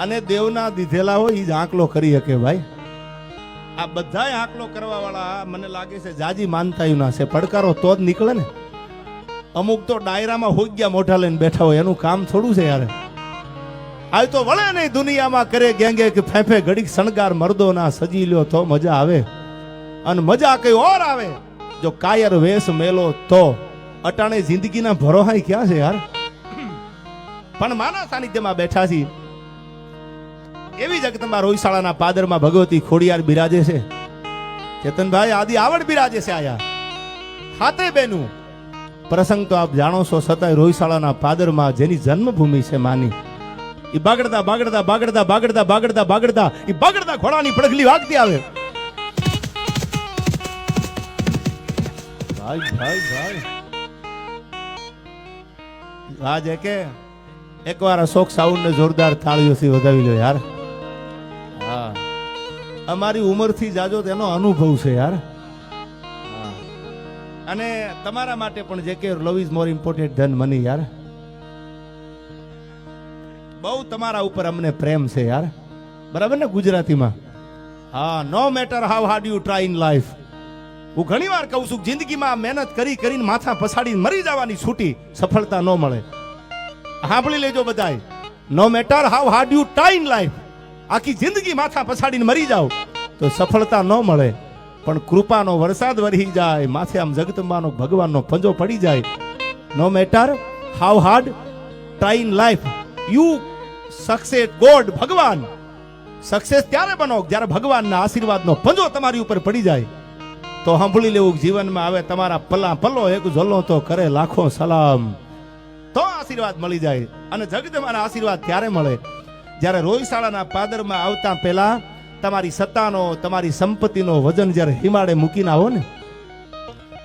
અને દેવના દીધેલા હોય એ જ આંકલો કરી શકે ભાઈ. આ બધાય આંકલો કરવા વાળા મને લાગે છે જાજી માનતા ના છે. પડકારો તો જ નીકળે ને. અમુક તો ડાયરામાં હોઈ ગયા મોઢા લઈને બેઠા હોય, એનું કામ થોડું છે યાર. આજ તો વળે નહીં દુનિયામાં કરે ગેંગે કે ફેફે ઘડીક શણગાર મર્દોના સજી લ્યો તો મજા આવે. અને મજા કઈ ઓર આવે. જો કાયર વેશ મેલો તો. અટાણે જિંદગીના ભરોહાઈ ક્યાં છે યાર? પણ માના સાનિધ્યમાં બેઠા છીએ. એવી જગતમાં રોહિશાળાના પાદરમાં ભગવતી ખોડિયાર બિરાજે છે? ચેતનભાઈ આદિ આવડ બિરાજે છે આયા. હાથે બેનું. પ્રસંગ તો આપ જાણો છો છતાંય રોહિશાળાના પાદરમાં જેની જન્મભૂમિ છે માની. એ બાગડતા બાગડતા બાગડતા બાગડતા બાગડતા બાગડતા, ઈ બાગડતા ઘોડાની પડખલી વાગતી આવે. ભાઈ ભાઈ ભાઈ. આજે કે એકવાર અશોક સાઉન્ડ ને જોરદાર તાળીઓથી વધાવી લો યાર. અમારી ઉંમરથી જાજો તેનો અનુભવ છે યાર. અને તમારા માટે પણ જે કે love is more important than money યાર. બહુ તમારા ઉપર અમને પ્રેમ છે યાર. બરાબર ને ગુજરાતીમાં? હા no matter how hard you try in life હું ઘણી વાર કહું છું જિંદગીમાં મહેનત કરી કરીને માથા પછાડીને મરી જવાની છૂટી સફળતા ન મળે. સાંભળી લેજો બધાય. No matter how hard you try in life આખી જિંદગી માથા પછાડીને મરી જાવ તો સફળતા ન મળે, પણ કૃપાનો વરસાદ વરી જાય, માથે આમ જગતંબાનો ભગવાનનો પંજો પડી જાય. No matter how hard try in life you success god ભગવાન. સક્સેસ ત્યારે બનો જ્યારે ભગવાનના આશીર્વાદનો પંજો તમારી ઉપર પડી જાય. તો સાંભળી લેવું, જીવનમાં આવે તમારા પલ્લા પલ્લો એક ઝોલો તો કરે લાખો સલામ. તો આશીર્વાદ મળી જાય અને જગદમાના આશીર્વાદ ત્યારે મળે. જ્યારે રોહિશાળાના પાદરમાં આવતા પહેલા તમારી સત્તાનો, તમારી સંપત્તિનો વજન જ્યારે હિમાડે મૂકીને આવો ને,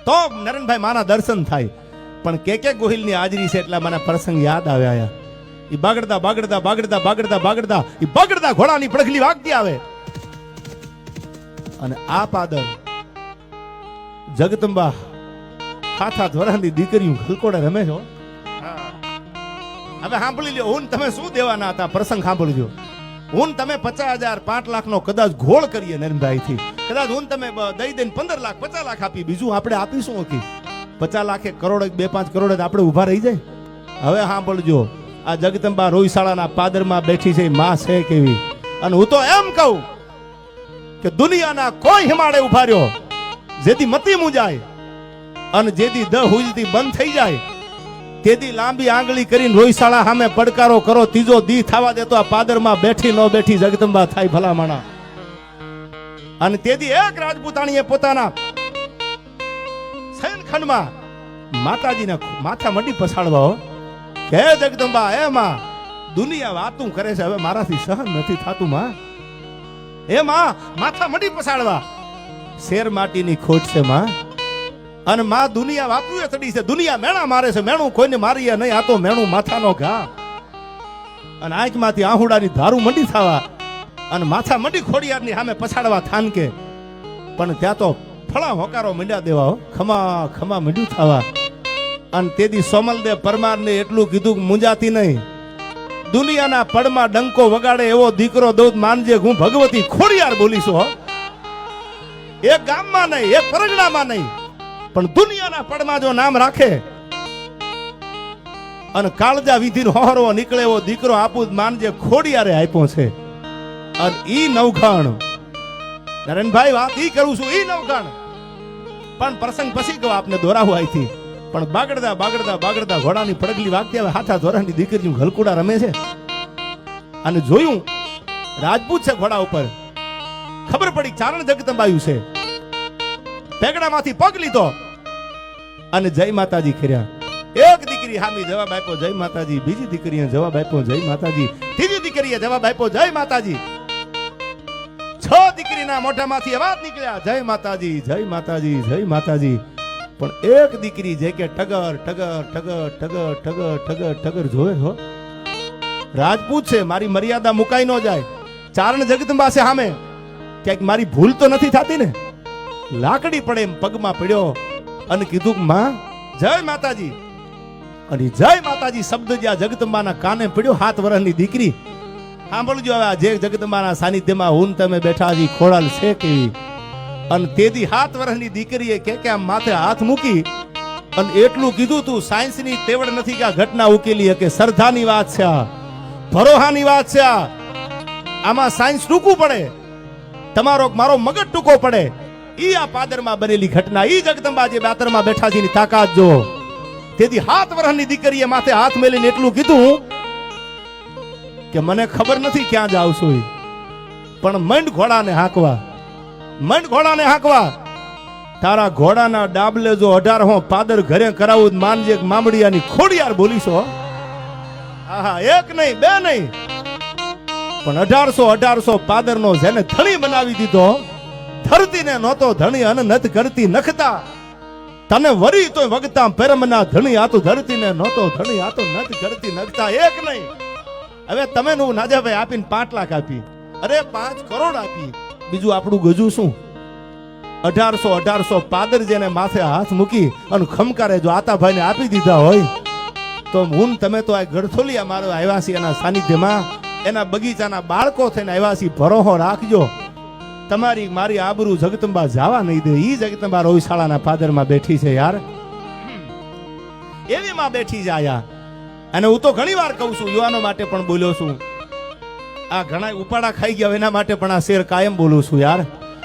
તો નરેનભાઈ માના દર્શન થાય. પણ કે કે ગોહિલની હાજરી છે એટલે મને પ્રસંગ યાદ આવ્યા ઈ બાગડતા બાગડતા બાગડતા બાગડતા બાગડતા, ઈ બાગડતા ઘોડાની પડખલી વાગતી આવે. અને આ પાદર જગદંબા હાથ હાથ વરાની દીકરીઓ ખલકોડે રમે છો હવે સાંભળી લ્યો હું તમે શું દેવાના હતા? પ્રસંગ સાંભળજો. હું તમે પચાસ હજાર, પાંચ લાખ નો કદાચ ઘોળ કરીએ નરેન્દ્રભાઈ થી કદાચ હું તમે દઈ દઈને પંદર લાખ, પચાસ લાખ આપી. બીજું આપણે આપીશું નથી પચાસ લાખે કરોડ બે, પાંચ કરોડ આપણે ઊભા રહી જાય. હવે સાંભળજો, આ જગદંબા રોહિશાળાના પાદરમાં બેઠી છે, માં છે કેવી? અને હું તો એમ કહું કે દુનિયાના કોઈ હિમાડે ઊભા રહ્યો, જેથી મતી મુજાય અને જેથી દ હુજતી બંધ થઈ જાય. તેથી લાંબી આંગળી કરીને રોહિશાળા સામે પડકારો કરો, ત્રીજો દી થવા દેતો આ પાદરમાં બેઠી ન બેઠી જગદંબા થાય ભલામણા. અને તેથી એક રાજપૂતાણીએ પોતાના શયનખંડમાં માતાજીને માથા મંડી પછાડવા કે જગદંબા એ માં, દુનિયા વાતું કરે છે, હવે મારાથી સહન નથી થાતું, માં. એ માં, માથા મંડી પછાડવા. શેર માટીની ખોટ છે, માં. અને માં દુનિયા વાપરું ચડી છે. દુનિયા મેણા મારે છે. મેણું કોઈને મારીએ નહીં. આ તો મેણું માથાનો ઘા. અને આંખમાંથી આહુડાની ધારું મંડી થવા અને માથા મંડી ખોડિયારની સામે પછાડવા થાનકે. પણ ત્યાં તો ફળા હોકારો મંડ્યા દેવા ખમા ખમા મંડ્યું થવા. અને તેથી સોમલદેવ પરમારને એટલું કીધું કે મુંજાતી નહીં. દુનિયાના પડમાં ડંકો વગાડે એવો દીકરો દઉં તો માનજે હું ભગવતી ખોડિયાર બોલીશું એક ગામમાં નહીં, એક પરગણામાં નહીં. પણ દુનિયાના પડમાં જો નામ રાખે અને કાળજા વિધિનો હોહરવો નીકળે એવો દીકરો આપું માનજે ખોડિયારે આપ્યો છે. અને ઈ નવખાણ નરેનભાઈ, વાત ઈ કરું છું, ઈ નવખાણ પણ પ્રસંગ પછી કહો, આપને દોરાવું અહીંથી પણ બાગડતા બાગડતા બાગડતા ઘોડાની પડગલી વાગતી હવે હાથા ધોરાની દીકરી ઘલકુડા રમે છે. અને જોયું, રાજપૂત છે ઘોડા ઉપર. ખબર પડી, ચારણ જગતંબાયું છે. પેગડામાંથી પગ લીધો. અને જય માતાજી કર્યા. એક દીકરી હામી જવાબ આપ્યો, જય માતાજી. બીજી દીકરીએ જવાબ આપ્યો, જય માતાજી. ત્રીજી દીકરીએ જવાબ આપ્યો, જય માતાજી. છ દીકરીના મોઢામાંથી અવાજ નીકળ્યા, જય માતાજી જય માતાજી જય માતાજી. પણ એક દીકરી જે કે ટગર ટગર ટગર ટગર ટગર ટગર ટગર જોવે હો. રાજપૂત છે મારી મર્યાદા મુકાઈ ન જાય. ચારણ જગદંબા છે સામે ક્યાંક મારી ભૂલ તો નથી થતી ને? લાકડી પડે એમ પગમાં પડ્યો. અને કીધું, માં, જય માતાજી. અને જય માતાજી શબ્દ જ્યાં જગદંબાના કાને પડ્યો, હાથ વર્ષની દીકરી. સાંભળજો હવે આ જે જગદંબાના સાનિધ્યમાં હું તમે બેઠા છી ખોડાલ છે કેવી? અને તેથી સાત વર્ષની દીકરીએ કે કે માથે હાથ મૂકી અને એટલું કીધું, તું સાયન્સની તેવડ નથી કે આ ઘટના ઉકેલી કે શ્રદ્ધાની વાત છે આ, ભરોહાની વાત છે આ. આમાં સાયન્સ ટૂંકું પડે. તમારો, મારો મગજ ટૂંકો પડે. ઈ આ પાદરમાં બનેલી ઘટના, ઈ જગદંબા જે બાતરમાં બેઠા છે, એની તાકાત જો તેથી હાથ વરહની દીકરીએ માથે હાથ મેલીને એટલું કીધું કે મને ખબર નથી ક્યાં જાવ છું. પણ મંડ ઘોડાને હાંકવા, મંડ ઘોડાને હાંકવા. તારા ઘોડાના ડાબલે જો અઢાર હો પાદર ઘરે કરાવું માનજે મામડિયાની ખોડિયાર બોલીશો આહા, એક નહીં, બે નહીં. પણ અઢારસો અઢારસો પાદરનો જેને ધણી બનાવી દીધો ધરતીને નહોતો ધણી અને નથ કરતી નખતા. તને વરી તોય વગતા પરમના ધણી આતો ધરતીને નહોતો ધણી આતો નથ કરતી નખતા. એક નહીં. હવે તમે હું નાજાભાઈ આપીને પાંચ લાખ આપી. અરે, પાંચ કરોડ આપી. બીજું આપણું ગજુ શું? અઢારસો અઢારસો પાદર જેને માથે હાથ મૂકી અને ખમકારે જો આતાભાઈને આપી દીધા હોય, તો હું તમે તો આ ગળથોલિયા મારો આવ્યા એના સાનિધ્યમાં એના બગીચાના બાળકો થઈને આવ્યા ભરોહો રાખજો. તમારી મારી આબરૂ જગતંબા જવા નહીં દે. ઈ જગતંબા રોવિશાળાના ફાધરમાં બેઠી છે યાર. એવી માં બેઠી છે આયા. અને હું તો ઘણી વાર કહું છું, યુવાનો માટે પણ બોલ્યો છું. આ ઘણા ઉપાડા ખાઈ ગયા એના માટે પણ આ શેર કાયમ બોલું છું યાર,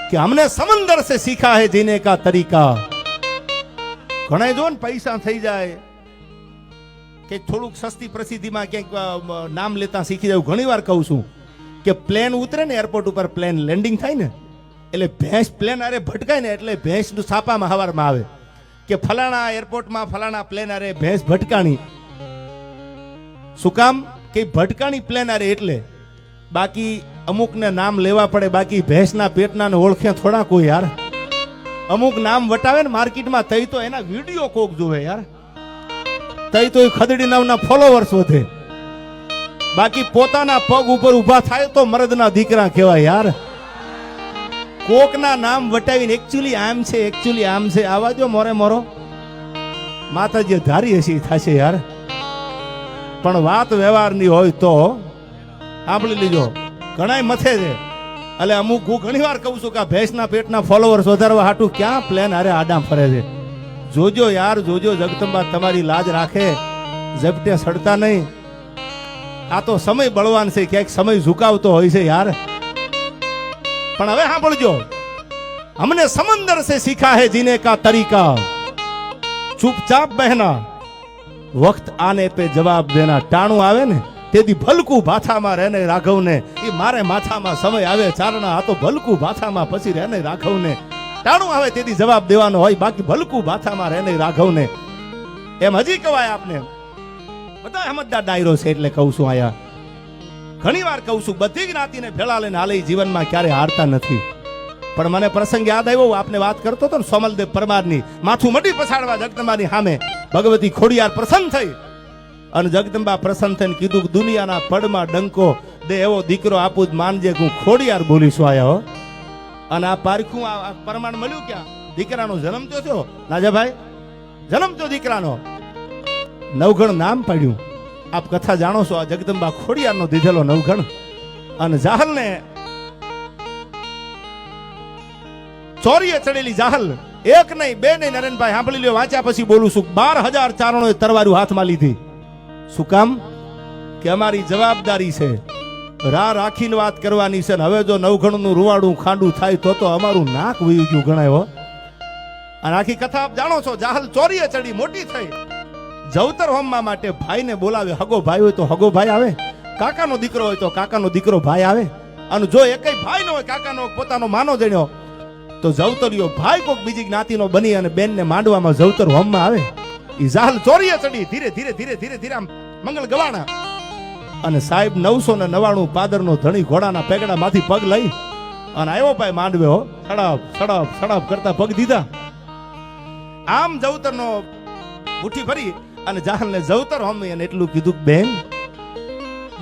કે અમને સમંદર સે શીખા હે જીને કા તરીકા. ઘણા જો ને પૈસા થઈ જાય, કે થોડુંક સસ્તી પ્રસિદ્ધિમાં ક્યાંક નામ લેતા શીખી જાવ ઘણી વાર કહું છું. કે પ્લેન ઉતરે ને એરપોર્ટ ઉપર પ્લેન લેન્ડિંગ થાય ને, એટલે ભેંસ પ્લેન અરે ભટકાય ને એટલે ભેંસનું છાપામાં હવારમાં આવે. કે ફલાણા એરપોર્ટમાં ફલાણા પ્લેન અરે ભેંસ ભટકાણી. શું કામ? કે ભટકાણી પ્લેન અરે એટલે બાકી અમુકને નામ લેવા પડે, બાકી ભેંસના પેટના ને ઓળખે થોડા કોઈ યાર. અમુક નામ વટાવે ને માર્કેટમાં તઈ તો એના વીડિયો કોક જોવે યાર. તઈ તો એ ખદડી નામના ફોલોવર્સ વધે. બાકી પોતાના પગ ઉપર ઊભા થાય તો મરદના દીકરા કહેવાય યાર. કોકના નામ વટાવીને એકચ્યુઅલી આમ છે એકચ્યુઅલી આમ છે. આવા જો મોરે મોરો. માતાજી, ધારી હશે થશે યાર. પણ વાત વ્યવહારની હોય તો સાંભળી લીજો. ઘણાય મથે છે. એટલે અમુક હું ઘણી વાર કહું છું કે ભેંસના પેટના ફોલોવર્સ વધારવા હાટું ક્યાં પ્લેન અરે આડામ ફરે છે. જોજો યાર, જોજો જગતંબા તમારી લાજ રાખે. ઝપટે સડતા નહીં. આ તો સમય બળવાન છે ક્યાંક સમય ઝુકાવતો હોય છે યાર પણ હવે સાંભળજો हमने समंदर से सीखा है जीने का तरीका चुपचाप बहना वक्त आने पे जवाब देना ટાણું આવે ને તેથી ભલકું ભાથામાં રહેને રાઘવને એ મારે માથામાં સમય આવે ચારણા આ તો ભલકું ભાથામાં પછી રહેને રાઘવને ટાણું આવે તેથી જવાબ દેવાનો હોય બાકી ભલકું ભાથામાં રહેને રાઘવને એમ હજી કહેવાય આપને બધા સમજદાર ડાયરો છે એટલે કહું છું આયા. ઘણી વાર કહું છું, બધી જ્ઞાતિને ભેળા લઈને હાલે જીવનમાં ક્યારે હારતા નથી. પણ મને પ્રસંગ યાદ આવ્યો આપને વાત કરતો હતો ને, સોમલદેવ પરમારની માથું મટી પછાડવા જગદંબાની સામે ભગવતી ખોડિયાર પ્રસન્ન થઈ. અને જગદંબા પ્રસન્ન થઈને કીધું કે દુનિયાના પડમાં ડંકો દે, એવો દીકરો આપું જ માનજે હું ખોડિયાર બોલીશું આયા હો. અને આ પારખું આ પરમાણ મળ્યું ક્યાં? દીકરાનો જન્મ તો થયો રાજાભાઈ જન્મ તો દીકરાનો. નવગણ નામ પાડ્યું. આપ કથા જાણો છો, આ જગદંબા ખોડિયારનો દીધેલો નવગણ અને જાહલને ચોરીએ ચડેલી જાહલ, એક નહીં, બે નહીં, નરેનભાઈ સાંભળી લ્યો, વાંચ્યા પછી બોલું છું બાર હજાર ચારણોએ તરવારું હાથમાં લીધી. શું કામ? કે અમારી જવાબદારી છે, રા રાખીને વાત કરવાની છે, ને હવે જો નવઘણનું રૂવાડું ખાંડું થાય તો તો અમારું નાક વયું ગયું ગણાય અને આખી કથા આપ જાણો છો, જાહલ ચોરીએ ચડી, મોટી થઈ. જવતર હોમવા માટે ભાઈને બોલાવે. હગો ભાઈ હોય તો હગો ભાઈ આવે. કાકાનો દીકરો હોય તો કાકાનો દીકરો ભાઈ આવે. અને જો એકેય ભાઈ નો હોય, કાકાનો પોતાનો માનો જણ્યો, તો જવતરિયો ભાઈ કોક બીજી જ્ઞાતિનો બની અને બેનને માંડવામાં જવતર હોમમાં આવે. એ ઝાલ ચોરીએ ચડી. ધીરે ધીરે ધીરે ધીરે ધીરે આમ મંગળ ગવાણા. અને સાહેબ નવસો ને નવાણું પાદરનો ધણી ઘોડાના પેગડામાંથી પગ લઈ અને આવ્યો ભાઈ માંડવે હો. સડપ સડપ સડાપ કરતા પગ દીધા. આમ જવતરનો મુઠ્ઠી ભરી અને જાહલને જવતર હોમી અને એટલું કીધું બેન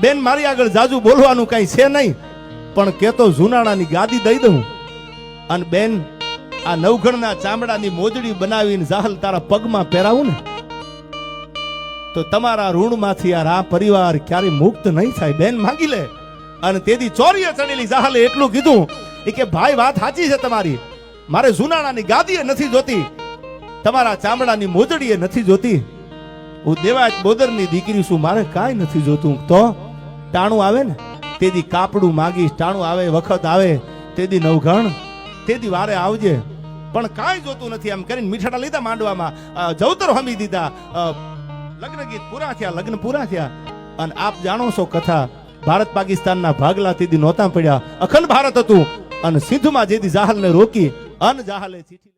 બેન, મારી આગળ જાજુ બોલવાનું કઈ છે નહીં, પણ કેતો જુનાણાની ગાદી દઈ દઉં. અને બેન, આ નવઘણના ચામડાની મોજડી બનાવીને જાહલ તારા પગમાં પહેરાવું ને, તો તમારા ઋણમાંથી આ પરિવાર ક્યારે મુક્ત નહીં થાય. બેન, માગી લે. અને તેથી ચોરીએ ચડેલી જાહલે એટલું કીધું એ કે, ભાઈ, વાત સાચી છે તમારી. મારે જુનાણાની ગાદીએ નથી જોતી, તમારા ચામડાની મોજડીએ નથી જોતી. હું દેવાજ બોદરની દીકરી છું, મારે કાંઈ નથી જોતું. તો ટાણું આવે ને? તેથી કાપડું માગીશ, ટાણું આવે, વખત આવે તેથી નવઘણ તેથી વારે આવજે. પણ કાંઈ જોતું નથી એમ કરીને મીઠાડા લીધા માંડવામાં. જવતર હમી દીધા. લગ્ન ગીત પૂરા થયા, લગ્ન પૂરા થયા. અને આપ જાણો છો કથા, ભારત પાકિસ્તાનના ભાગલા તેથી નહોતા પડ્યા. અખંડ ભારત હતું. અને સિંધુમાં જેથી જાહલને રોકી, અન જાહલે ચીઠી